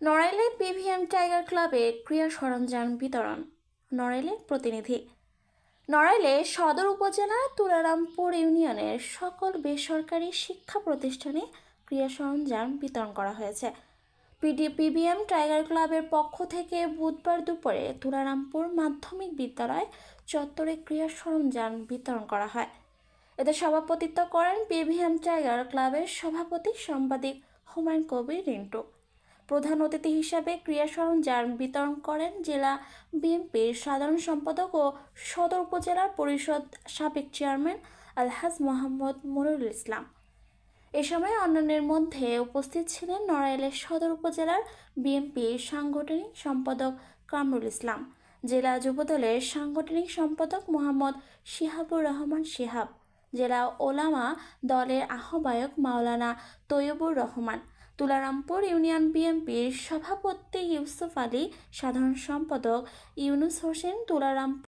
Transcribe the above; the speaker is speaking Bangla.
নড়াইলে পিভিএম টাইগার ক্লাবে ক্রীড়া সরঞ্জাম বিতরণ নড়াইলের প্রতিনিধি। নড়াইলে সদর উপজেলা তুলারামপুর ইউনিয়নের সকল বেসরকারি শিক্ষা প্রতিষ্ঠানে ক্রীড়া সরঞ্জাম বিতরণ করা হয়েছে। পিডি পিবিএম টাইগার ক্লাবের পক্ষ থেকে বুধবার দুপুরে তুলারামপুর মাধ্যমিক বিদ্যালয় চত্বরে ক্রীড়া সরঞ্জাম বিতরণ করা হয়। এতে সভাপতিত্ব করেন পিভিএম টাইগার ক্লাবের সভাপতি সাংবাদিক হুমায়ুন কবির রিন্টু। প্রধান অতিথি হিসাবে ক্রিয়া সরঞ্জাম বিতরণ করেন জেলা বিএনপির সাধারণ সম্পাদক ও সদর উপজেলার পরিষদ সাবেক চেয়ারম্যান আলহাজ মোহাম্মদ মনিরুল ইসলাম। এ সময় অন্যান্যের মধ্যে উপস্থিত ছিলেন নড়াইলের সদর উপজেলার বিএনপির সাংগঠনিক সম্পাদক কামরুল ইসলাম, জেলা যুবদলের সাংগঠনিক সম্পাদক মোহাম্মদ শিহাবুর রহমান শিহাব, জেলা ওলামা দলের আহ্বায়ক মাওলানা তৈয়বুর রহমান তুলারামপুর ইউনিয়ন বিএনপির সভাপতি ইউসুফ আলী সাধারণ সম্পাদক ইউনুস হোসেন তুলারামপুর